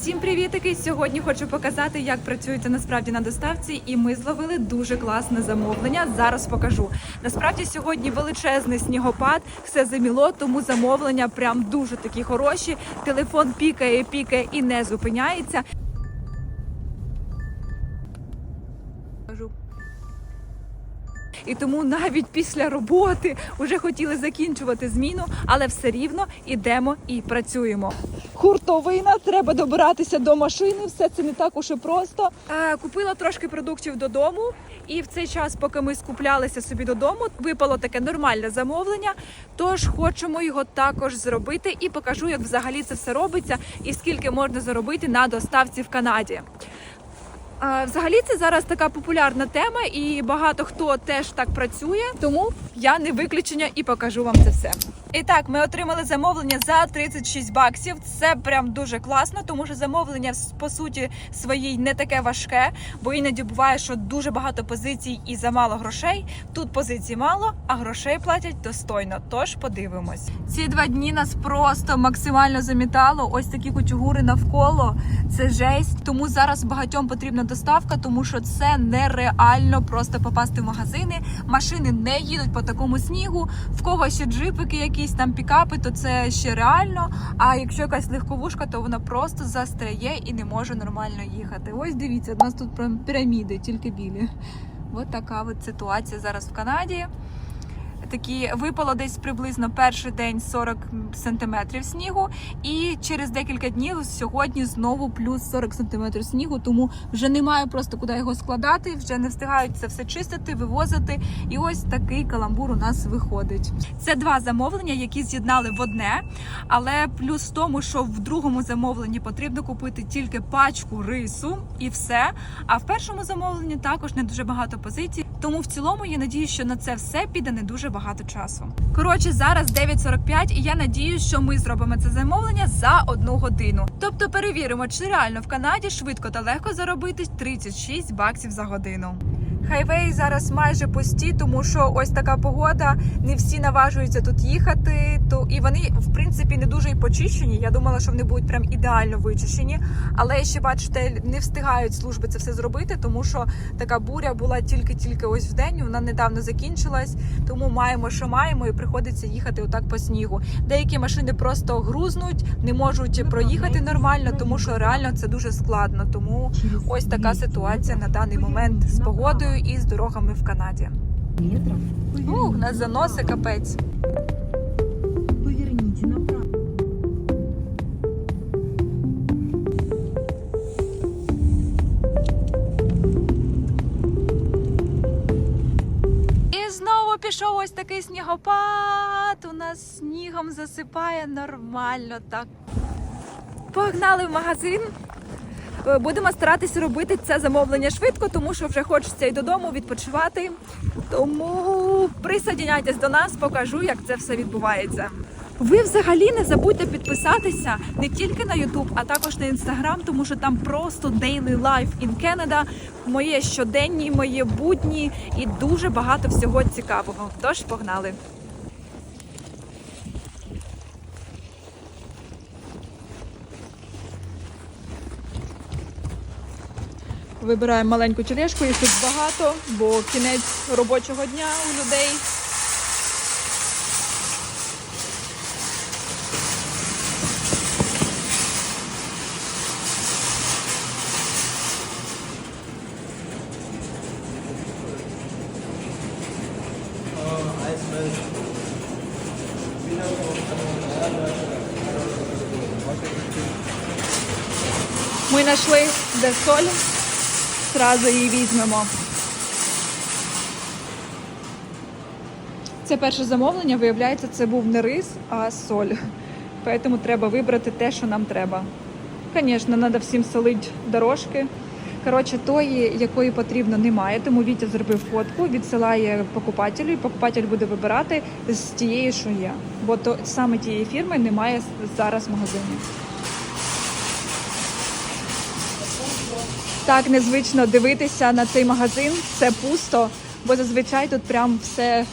Всім привітики! Сьогодні хочу показати, як працюється насправді на доставці, і ми зловили дуже класне замовлення. Зараз покажу. Насправді сьогодні величезний снігопад, все заміло, тому замовлення прям дуже такі хороші. Телефон пікає, пікає і не зупиняється. І тому навіть після роботи вже хотіли закінчувати зміну, але все рівно ідемо і працюємо. Хуртовина, треба добиратися до машини. Все це не так уж і просто. Е, купила трошки продуктів додому, і в цей час, поки ми скуплялися собі додому, випало таке нормальне замовлення. Тож хочемо його також зробити і покажу, як взагалі це все робиться і скільки можна заробити на доставці в Канаді. Взагалі це зараз така популярна тема, і багато хто теж так працює. Тому я не виключення і покажу вам це все. І так, ми отримали замовлення за 36 баксів. Це прям дуже класно, тому що замовлення по суті своїй не таке важке, бо іноді буває, що дуже багато позицій і замало грошей. Тут позицій мало, а грошей платять достойно. Тож подивимось. Ці два дні нас просто максимально замітало. Ось такі кутюгури навколо. Це жесть. Тому зараз багатьом потрібна доставка, тому що це нереально просто попасти в магазини. Машини не їдуть по такому снігу. В кого ще джипики, якісь там пікапи, то це ще реально. А якщо якась легковушка, то вона просто застряє і не може нормально їхати. Ось дивіться, у нас тут піраміди, тільки білі. Ось така от ситуація зараз в Канаді. Такі випало десь приблизно перший день 40 сантиметрів снігу, і через декілька днів сьогодні знову плюс 40 сантиметрів снігу. Тому вже немає просто куди його складати, вже не встигають це все чистити, вивозити. І ось такий каламбур у нас виходить. Це два замовлення, які з'єднали в одне. Але плюс в тому, що в другому замовленні потрібно купити тільки пачку рису і все. А в першому замовленні також не дуже багато позицій. Тому в цілому я надію, що на це все піде не дуже багато часу. Коротше, зараз 9.45 і я надію, що ми зробимо це замовлення за одну годину. Тобто перевіримо, чи реально в Канаді швидко та легко заробити 36 баксів за годину. Хайвей зараз майже пусті, тому що ось така погода. Не всі наважуються тут їхати. То і вони в принципі не дуже й почищені. Я думала, що вони будуть прям ідеально вичищені. Але ще бачите, не встигають служби це все зробити, тому що така буря була тільки-тільки ось в день. Вона недавно закінчилась, тому маємо, що маємо, і приходиться їхати отак по снігу. Деякі машини просто грузнуть, не можуть проїхати нормально, тому що реально це дуже складно. Тому ось така ситуація на даний момент з погодою і з дорогами в Канаді. метров. Ух, нас заноси капець. Поверните направо. І знову пішов ось такий снігопад. У нас снігом засипає нормально так. Погнали в магазин. Е, Будемо старатися робити це замовлення швидко, тому що вже хочеться і додому відпочивати. Тому присоединяйтесь до нас, покажу, як це все відбувається. Ви взагалі не забудьте підписатися не тільки на YouTube, а також на Instagram, тому що там просто daily life in Canada, моє щоденні, моє будні і дуже багато всього цікавого. Тож погнали! Вибираємо маленьку тележку, їх тут багато, бо кінець робочого дня у людей. Ми знайшли де соль, зразу її візьмемо. Це перше замовлення, виявляється, це був не рис, а соль. Тому треба вибрати те, що нам треба. Звісно, треба всім солити дорожки. Коротше, тої, якої потрібно, немає, тому Вітя зробив фотку, відсилає покупателю, і покупатель буде вибирати з тієї, що є. Бо то саме тієї фірми немає зараз в магазині. Так незвично дивитися на цей магазин. Це пусто, бо зазвичай тут прям все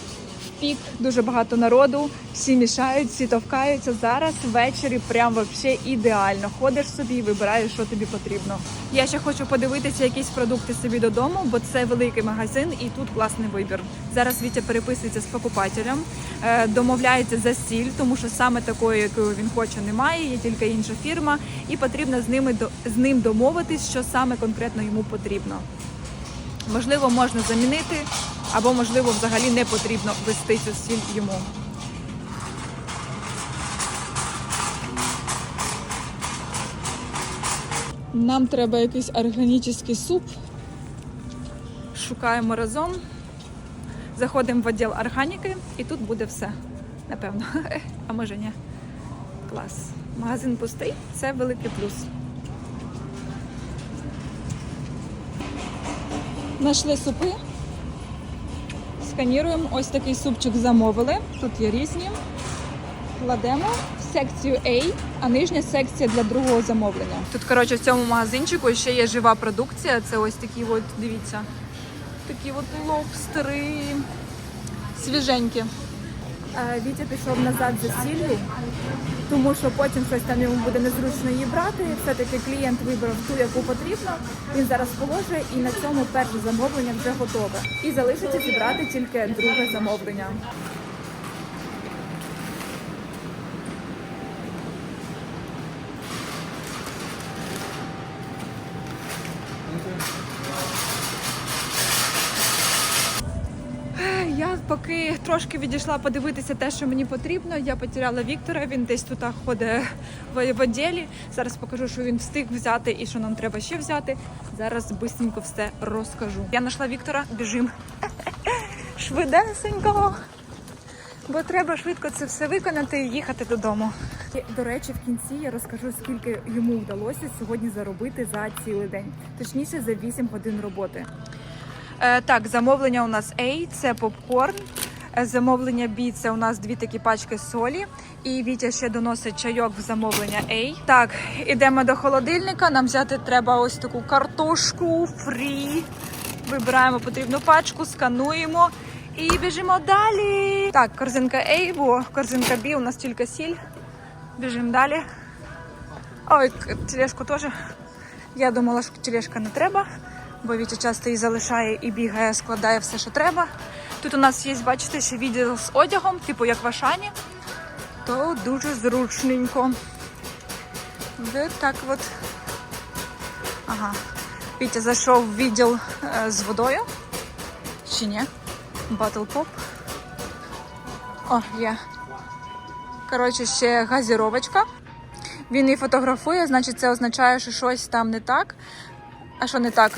пік, дуже багато народу, всі мішають, всі товкаються. Зараз ввечері прям вообще ідеально. Ходиш собі вибираєш, що тобі потрібно. Я ще хочу подивитися якісь продукти собі додому, бо це великий магазин і тут класний вибір. Зараз Вітя переписується з покупателем, е, домовляється за сіль, тому що саме такої, якою він хоче, немає. Є тільки інша фірма, і потрібно з ними з ним домовитись, що саме конкретно йому потрібно. Можливо, можна замінити, або можливо, взагалі не потрібно вести цю сіль йому. Нам треба якийсь органічний суп. Шукаємо разом. Заходимо в відділ органіки і тут буде все. Напевно. А може ні. Клас. Магазин пустий, це великий плюс. Знайшли супи. Сканіруємо. Ось такий супчик замовили. Тут є різні. Кладемо в секцію A, а нижня секція для другого замовлення. Тут, коротше, в цьому магазинчику ще є жива продукція. Це ось такі от, дивіться, такі от лобстери свіженькі. Вітя пішов назад за сіллю, тому що потім щось там йому буде незручно її брати. Все-таки клієнт вибрав ту, яку потрібно. Він зараз положить і на цьому перше замовлення вже готове. І залишиться зібрати тільки друге замовлення. Я поки трошки відійшла подивитися те, що мені потрібно. Я потеряла Віктора. Він десь тут ходить в відділі. Зараз покажу, що він встиг взяти і що нам треба ще взяти. Зараз бистренько все розкажу. Я знайшла Віктора, біжим швидесенько, бо треба швидко це все виконати і їхати додому. До речі, в кінці я розкажу, скільки йому вдалося сьогодні заробити за цілий день, точніше за 8 годин роботи. Е, так, замовлення у нас A, це попкорн. Е, Замовлення B це у нас дві такі пачки солі. І Вітя ще доносить чайок в замовлення A. Так, ідемо до холодильника. Нам взяти треба ось таку картошку фрі. Вибираємо потрібну пачку, скануємо і біжимо далі. Так, корзинка A, бо корзинка B у нас тільки сіль. Біжимо далі. Ой, тележку теж. Я думала, що тележка не треба, бо Вітя часто її залишає і бігає, складає все, що треба. Тут у нас є, бачите, ще відділ з одягом, типу як в Ашані. То дуже зручненько. Де так от. Ага. Вітя зайшов в відділ е, з водою. Чи ні? Батл поп. О, є. Коротше, ще газіровочка. Він її фотографує, значить, це означає, що щось там не так. А що не так?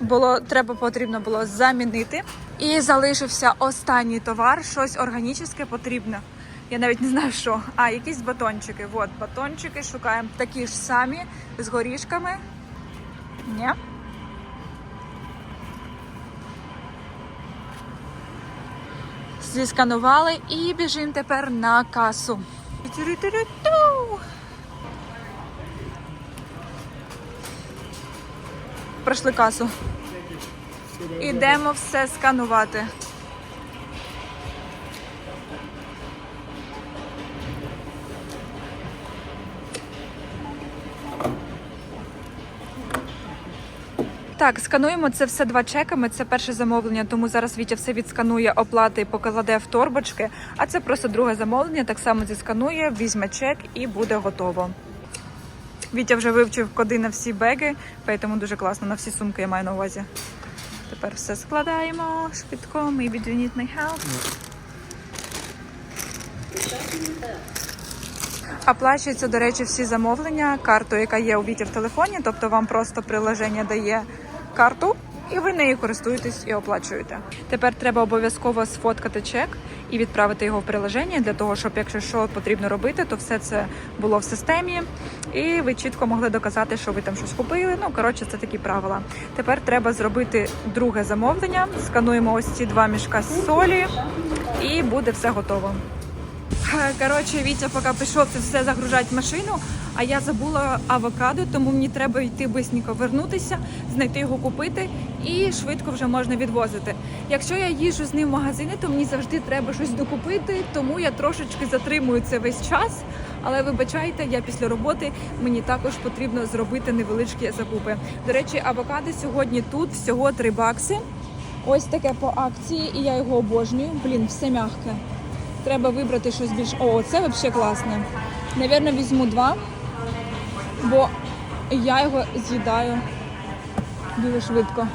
Було треба потрібно було замінити. І залишився останній товар, щось органічне потрібне. Я навіть не знаю, що. А, якісь батончики. От, батончики шукаємо такі ж самі з горішками. Ні. Зісканували і біжимо тепер на касу. Тю-рю-тю-рю-тю. Пройшли касу. Ідемо все сканувати. Так, скануємо це все два чеками. Це перше замовлення, тому зараз Вітя все відсканує, оплати покладе в торбочки. А це просто друге замовлення. Так само зісканує, візьме чек і буде готово. Вітя вже вивчив коди на всі беги, тому дуже класно на всі сумки я маю на увазі. Тепер все складаємо швидко. Maybe do you my help? Оплачуються, до речі, всі замовлення картою, яка є у Віті в телефоні. Тобто вам просто приложення дає карту, і ви нею користуєтесь і оплачуєте. Тепер треба обов'язково сфоткати чек і відправити його в приложення для того, щоб якщо що потрібно робити, то все це було в системі, і ви чітко могли доказати, що ви там щось купили. Ну коротше, це такі правила. Тепер треба зробити друге замовлення. Скануємо ось ці два мішка солі, і буде все готово. Е, Коротше, Вітя поки пішов це все загружати в машину, а я забула авокадо, тому мені треба йти бисенько вернутися, знайти його купити і швидко вже можна відвозити. Якщо я їжджу з ним в магазини, то мені завжди треба щось докупити, тому я трошечки затримую це весь час. Але вибачайте, я після роботи мені також потрібно зробити невеличкі закупи. До речі, авокадо сьогодні тут всього 3 бакси. Ось таке по акції, і я його обожнюю. Блін, все м'яке. Треба вибрати щось більш. О, це взагалі класне. Навірно, візьму два, бо я його з'їдаю дуже швидко.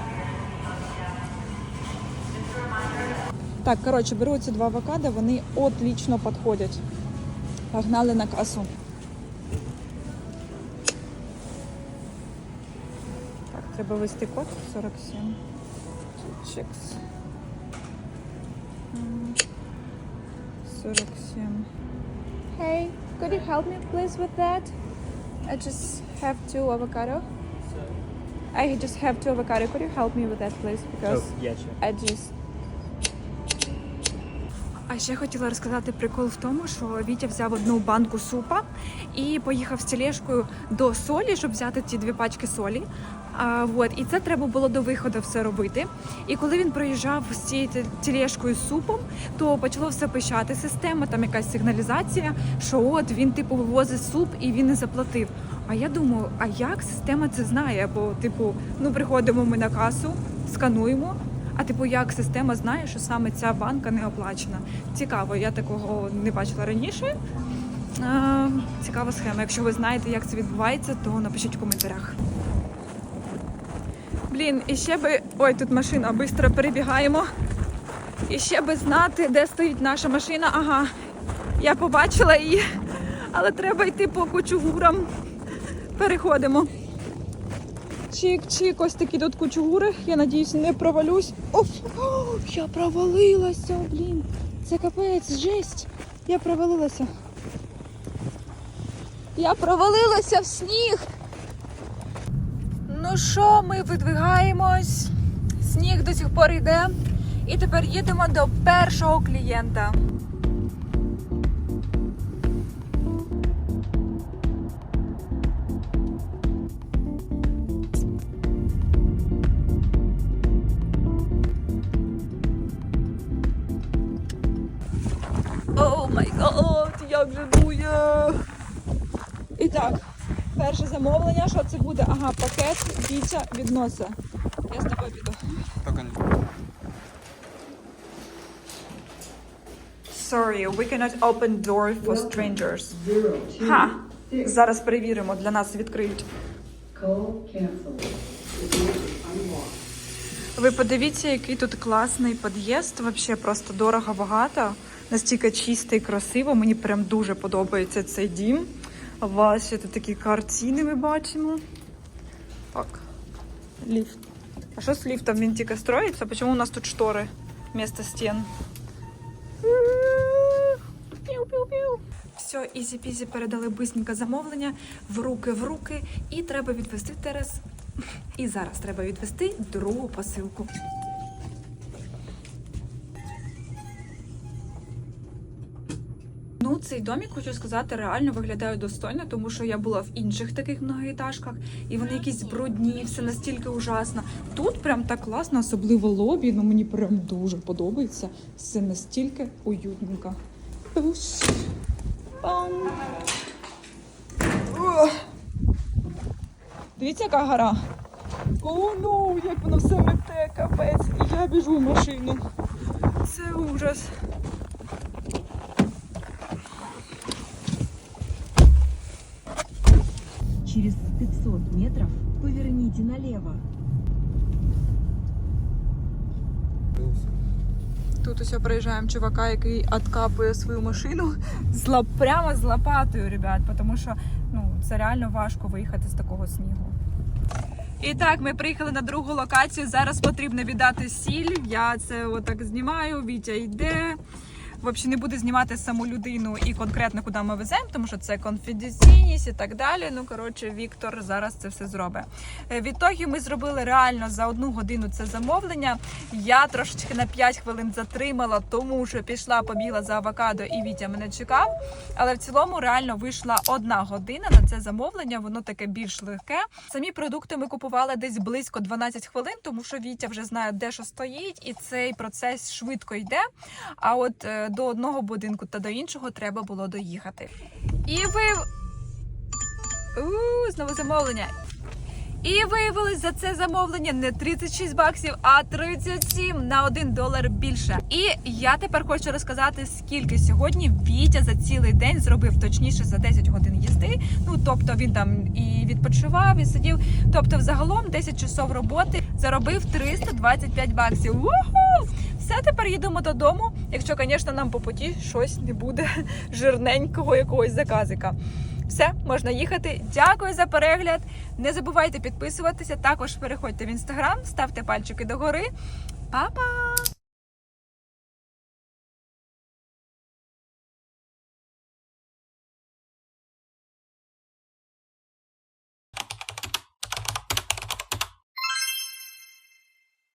Так, коротше, беру ці два авокадо, вони отлично підходять. Погнали на касу. Так, треба ввести код 47. Чекс. 47. Hey, could you help me please with that? I just have two avocado. I just have two avocado. Could you help me with that please? Because Oh, yeah, sure. I just а ще хотіла розказати прикол в тому, що Вітя взяв одну банку супа і поїхав з тележкою до солі, щоб взяти ці дві пачки солі. А, вот, і це треба було до виходу все робити. І коли він проїжджав з цією тележкою з супом, то почало все пищати система, там якась сигналізація, що от він типу вивозить суп і він не заплатив. А я думаю, а як система це знає? Бо, типу, ну приходимо ми на касу, скануємо. А типу, як система знає, що саме ця банка не оплачена? Цікаво, я такого не бачила раніше. Цікава схема. Якщо ви знаєте, як це відбувається, то напишіть в коментарях. Блін, і ще би. Ой, тут машина, швидко перебігаємо. І ще би знати, де стоїть наша машина. Ага, я побачила її, але треба йти по кучугурам. Переходимо. Чик-чик, ось такі тут кучугури. Я надіюсь, не провалюсь. Оф! О, я провалилася, блін. Це капець, жесть. Я провалилася. Я провалилася в сніг. Ну що, ми видвигаємось. Сніг до сих пор йде. І тепер їдемо до першого клієнта. О май гад, як же дує. І так, перше замовлення, що це буде? Ага, пакет Вітя відноса. Я з тобою піду. Не... Sorry, we cannot open door for strangers. Ха! Зараз перевіримо, для нас відкриють. Ви подивіться, який тут класний під'їзд. Взагалі просто дорого багато. Настільки чисто і красиво. Мені прям дуже подобається цей дім. Вас ще тут такі картини ми бачимо. Так, ліфт. А що з ліфтом? Він тільки строїться? Чому у нас тут штори вместо стін? Піу-піу-піу. Все, ізі-пізі передали бисенько замовлення в руки в руки. І треба відвести терес. І зараз треба відвести другу посилку. Ну, цей домик, хочу сказати, реально виглядає достойно, тому що я була в інших таких многоетажках, і вони якісь брудні, все настільки ужасно. Тут прям так класно, особливо лобі. Ну мені прям дуже подобається. Все настільки уютненько. Пам. Дивіться, яка гора. О, ну, як воно все мете, капець. І я біжу в машину. Це ужас. Поверните налево. Тут ось проїжджаємо чувака, який откапує свою машину прямо з лопатою, ребят, тому що ну, це реально важко виїхати з такого снігу. І так, ми приїхали на другу локацію. Зараз потрібно віддати сіль. Я це отак знімаю. Вітя йде. Взагалі не буде знімати саму людину і конкретно куди ми веземо, тому що це конфіденційність і так далі. Ну коротше, Віктор зараз це все зробить. Відтоді ми зробили реально за одну годину це замовлення. Я трошечки на 5 хвилин затримала, тому що пішла, побігла за авокадо, і Вітя мене чекав. Але в цілому реально вийшла одна година на це замовлення. Воно таке більш легке. Самі продукти ми купували десь близько 12 хвилин, тому що Вітя вже знає, де що стоїть, і цей процес швидко йде. А от е, до одного будинку та до іншого треба було доїхати. І ви. У, знову замовлення. І виявилось за це замовлення не 36 баксів, а 37 на 1 долар більше. І я тепер хочу розказати, скільки сьогодні Вітя за цілий день зробив, точніше за 10 годин їзди. Ну тобто він там і відпочивав, і сидів. Тобто, взагалом 10 часов роботи заробив 325 баксів. Уху! Все, тепер їдемо додому. Якщо, звісно, нам по путі щось не буде жирненького якогось заказика. Все, можна їхати. Дякую за перегляд. Не забувайте підписуватися. Також переходьте в інстаграм, ставте пальчики догори. Па-па!